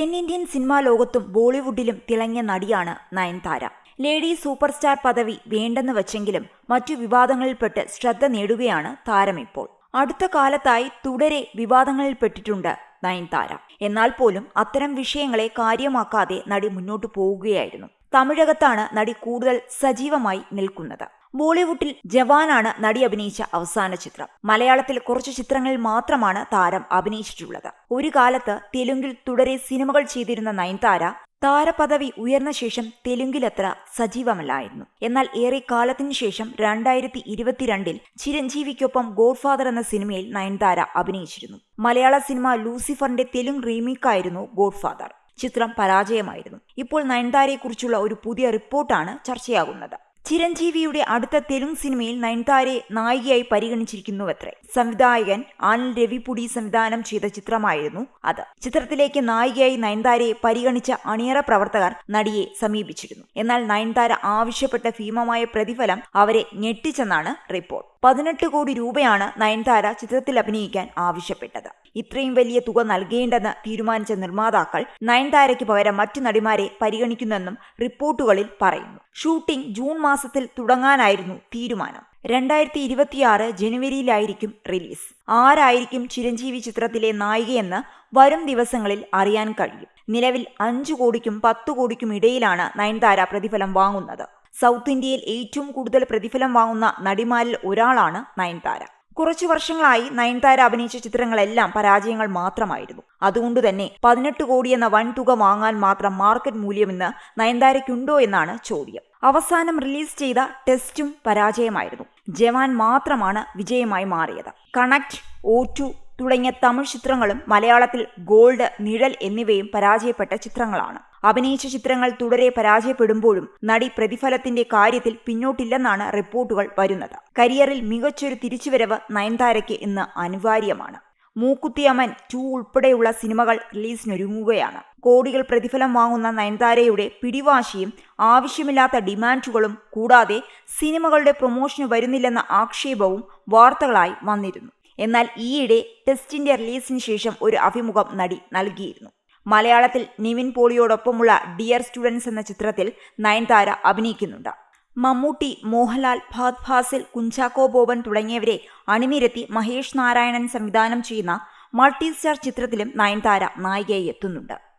തെന്നിന്ത്യൻ സിനിമാ ലോകത്തും ബോളിവുഡിലും തിളങ്ങിയ നടിയാണ് നയൻതാര. ലേഡി സൂപ്പർ സ്റ്റാർ പദവി വേണ്ടെന്ന് വച്ചെങ്കിലും മറ്റു വിവാദങ്ങളിൽപ്പെട്ട് ശ്രദ്ധ നേടുകയാണ് താരം ഇപ്പോൾ അടുത്ത കാലത്തായി തുടരെ വിവാദങ്ങളിൽപ്പെട്ടിട്ടുണ്ട് നയൻതാര. എന്നാൽ പോലും അത്തരം വിഷയങ്ങളെ കാര്യമാക്കാതെ നടി മുന്നോട്ടു പോവുകയായിരുന്നു. തമിഴകത്താണ് നടി കൂടുതൽ സജീവമായി നിൽക്കുന്നത്. ബോളിവുഡിൽ ജവാനാണ് നടി അഭിനയിച്ച അവസാന ചിത്രം. മലയാളത്തിൽ കുറച്ച് ചിത്രങ്ങളിൽ മാത്രമാണ് താരം അഭിനയിച്ചിട്ടുള്ളത്. ഒരു കാലത്ത് തെലുങ്കിൽ തുടരെ സിനിമകൾ ചെയ്തിരുന്ന നയൻതാര താരപദവി ഉയർന്ന ശേഷം തെലുങ്കിലത്ര സജീവമല്ലായിരുന്നു. എന്നാൽ ഏറെ കാലത്തിനു ശേഷം രണ്ടായിരത്തി ഇരുപത്തിരണ്ടിൽ ചിരഞ്ജീവിക്കൊപ്പം ഗോഡ്ഫാദർ എന്ന സിനിമയിൽ നയൻതാര അഭിനയിച്ചിരുന്നു. മലയാള സിനിമ ലൂസിഫറിന്റെ തെലുങ്ക് റീമേക്കായിരുന്നു ഗോഡ്ഫാദർ. ചിത്രം പരാജയമായിരുന്നു. ഇപ്പോൾ നയൻതാരയെക്കുറിച്ചുള്ള ഒരു പുതിയ റിപ്പോർട്ടാണ് ചർച്ചയാകുന്നത്. ചിരഞ്ജീവിയുടെ അടുത്ത തെലുങ്ക് സിനിമയിൽ നയൻതാരെ നായികയായി പരിഗണിച്ചിരിക്കുന്നുവത്രേ. സംവിധായകൻ ആനൽ രവിപുടി സംവിധാനം ചെയ്ത ചിത്രമായിരുന്നു അത്. ചിത്രത്തിലേക്ക് നായികയായി നയൻതാരയെ പരിഗണിച്ച അണിയറ പ്രവർത്തകർ നടിയെ സമീപിച്ചിരുന്നു. എന്നാൽ നയൻതാര ആവശ്യപ്പെട്ട ഭീമമായ പ്രതിഫലം അവരെ ഞെട്ടിച്ചെന്നാണ് റിപ്പോർട്ട്. പതിനെട്ട് കോടി രൂപയാണ് നയൻതാര ചിത്രത്തിൽ അഭിനയിക്കാൻ ആവശ്യപ്പെട്ടത്. ഇത്രയും വലിയ തുക നൽകേണ്ടെന്ന് തീരുമാനിച്ച നിർമ്മാതാക്കൾ നയൻതാരയ്ക്ക് പകരം മറ്റു നടിമാരെ പരിഗണിക്കുന്നെന്നും റിപ്പോർട്ടുകളിൽ പറയുന്നു. ഷൂട്ടിംഗ് ജൂൺ മാസത്തിൽ തുടങ്ങാനായിരുന്നു തീരുമാനം. രണ്ടായിരത്തി ഇരുപത്തിയാറ് ജനുവരിയിലായിരിക്കും റിലീസ്. ആരായിരിക്കും ചിരഞ്ജീവി ചിത്രത്തിലെ നായികയെന്ന് വരും ദിവസങ്ങളിൽ അറിയാൻ കഴിയും. നിലവിൽ അഞ്ചു കോടിക്കും പത്തു കോടിക്കും ഇടയിലാണ് നയൻതാര പ്രതിഫലം വാങ്ങുന്നത്. സൗത്ത് ഇന്ത്യയിൽ ഏറ്റവും കൂടുതൽ പ്രതിഫലം വാങ്ങുന്ന നടിമാരിൽ ഒരാളാണ് നയൻതാര. കുറച്ചു വർഷങ്ങളായി നയൻതാര അഭിനയിച്ച ചിത്രങ്ങളെല്ലാം പരാജയങ്ങൾ മാത്രമായിരുന്നു. അതുകൊണ്ട് തന്നെ പതിനെട്ട് കോടി എന്ന വൻതുക വാങ്ങാൻ മാത്രം മാർക്കറ്റ് മൂല്യമെന്ന് നയൻതാരയ്ക്കുണ്ടോ എന്നാണ് ചോദ്യം. അവസാനം റിലീസ് ചെയ്ത ടെസ്റ്റും പരാജയമായിരുന്നു. ജവാൻ മാത്രമാണ് വിജയമായി മാറിയത്. കണക്ട് ഓ ടു തുടങ്ങിയ തമിഴ് ചിത്രങ്ങളും മലയാളത്തിൽ ഗോൾഡ് നിഴൽ എന്നിവയും പരാജയപ്പെട്ട ചിത്രങ്ങളാണ്. അഭിനയിച്ച ചിത്രങ്ങൾ തുടരെ പരാജയപ്പെടുമ്പോഴും നടി പ്രതിഫലത്തിന്റെ കാര്യത്തിൽ പിന്നോട്ടില്ലെന്നാണ് റിപ്പോർട്ടുകൾ വരുന്നത്. കരിയറിൽ മികച്ചൊരു തിരിച്ചുവരവ് നയൻതാരയ്ക്ക് ഇന്ന് അനിവാര്യമാണ്. മൂക്കുത്തിയമ്മൻ ടു ഉൾപ്പെടെയുള്ള സിനിമകൾ റിലീസിനൊരുങ്ങുകയാണ്. കോടികൾ പ്രതിഫലം വാങ്ങുന്ന നയൻതാരയുടെ പിടിവാശിയും ആവശ്യമില്ലാത്ത ഡിമാൻഡുകളും കൂടാതെ സിനിമകളുടെ പ്രൊമോഷന് വരുന്നില്ലെന്ന ആക്ഷേപവും വാർത്തകളായി വന്നിരുന്നു. എന്നാൽ ഈയിടെ ടെസ്റ്റിന്റെ റിലീസിന് ശേഷം ഒരു അഭിമുഖം നടി നൽകിയിരുന്നു. മലയാളത്തിൽ നിവിൻ പോളിയോടൊപ്പമുള്ള ഡിയർ സ്റ്റുഡൻസ് എന്ന ചിത്രത്തിൽ നയൻതാര അഭിനയിക്കുന്നുണ്ട്. മമ്മൂട്ടി മോഹൻലാൽ ഫാദ് ഫാസിൽ കുഞ്ചാക്കോ ബോബൻ തുടങ്ങിയവരെ അണിനിരത്തി മഹേഷ് നാരായണൻ സംവിധാനം ചെയ്യുന്ന മൾട്ടി സ്റ്റാർ ചിത്രത്തിലും നയൻതാര നായികയായി എത്തുന്നുണ്ട്.